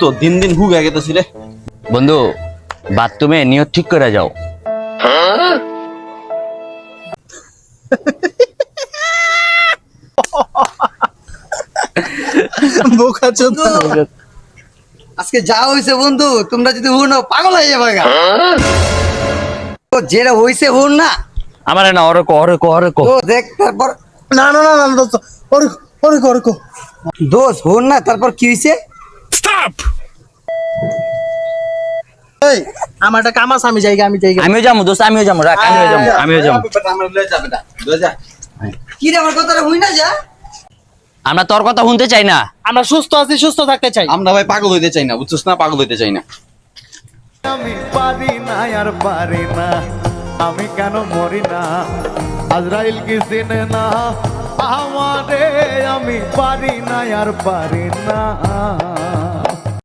তো দিন দিন হুক আগে তো ছিলে বন্ধু বাথরুমে নিয়ত ঠিক করে যাও। বোকা চোদা আজকে যা হয়েছে বন্ধু তোমরা যদি হুন পাগল হয়ে যাবে তো যেটা হয়েছে হুন না। আমার না ওরে কো ওরে কো ওরে কো। তো দেখ তারপর না না না না দোস্ত ওরে ওরে কো, ওরে কো। দোষ হুন না তারপর কি হয়েছে এই আমার একটা কাম আছে আমি যাই আমি যাই আমিও যাব দোস্ত আমিও যাব রাখ আমিও যাব আমিও যাব। আমরা লয়ে যাবে না লয়ে কি রে আমার কথাটা হুই না যা। আমরা তোর কথা শুনতে চাই না। আমরা সুস্থ আছি সুস্থ থাকতে চাই। আমরা ভাই পাগল হইতে চাই না বুঝছিস না পাগল হইতে চাই না। আমি পারি না আর পারি না। আমি কেন মরি না? আজরাইল কি চিনে না? আমারে আমি পারি না আর পারি না।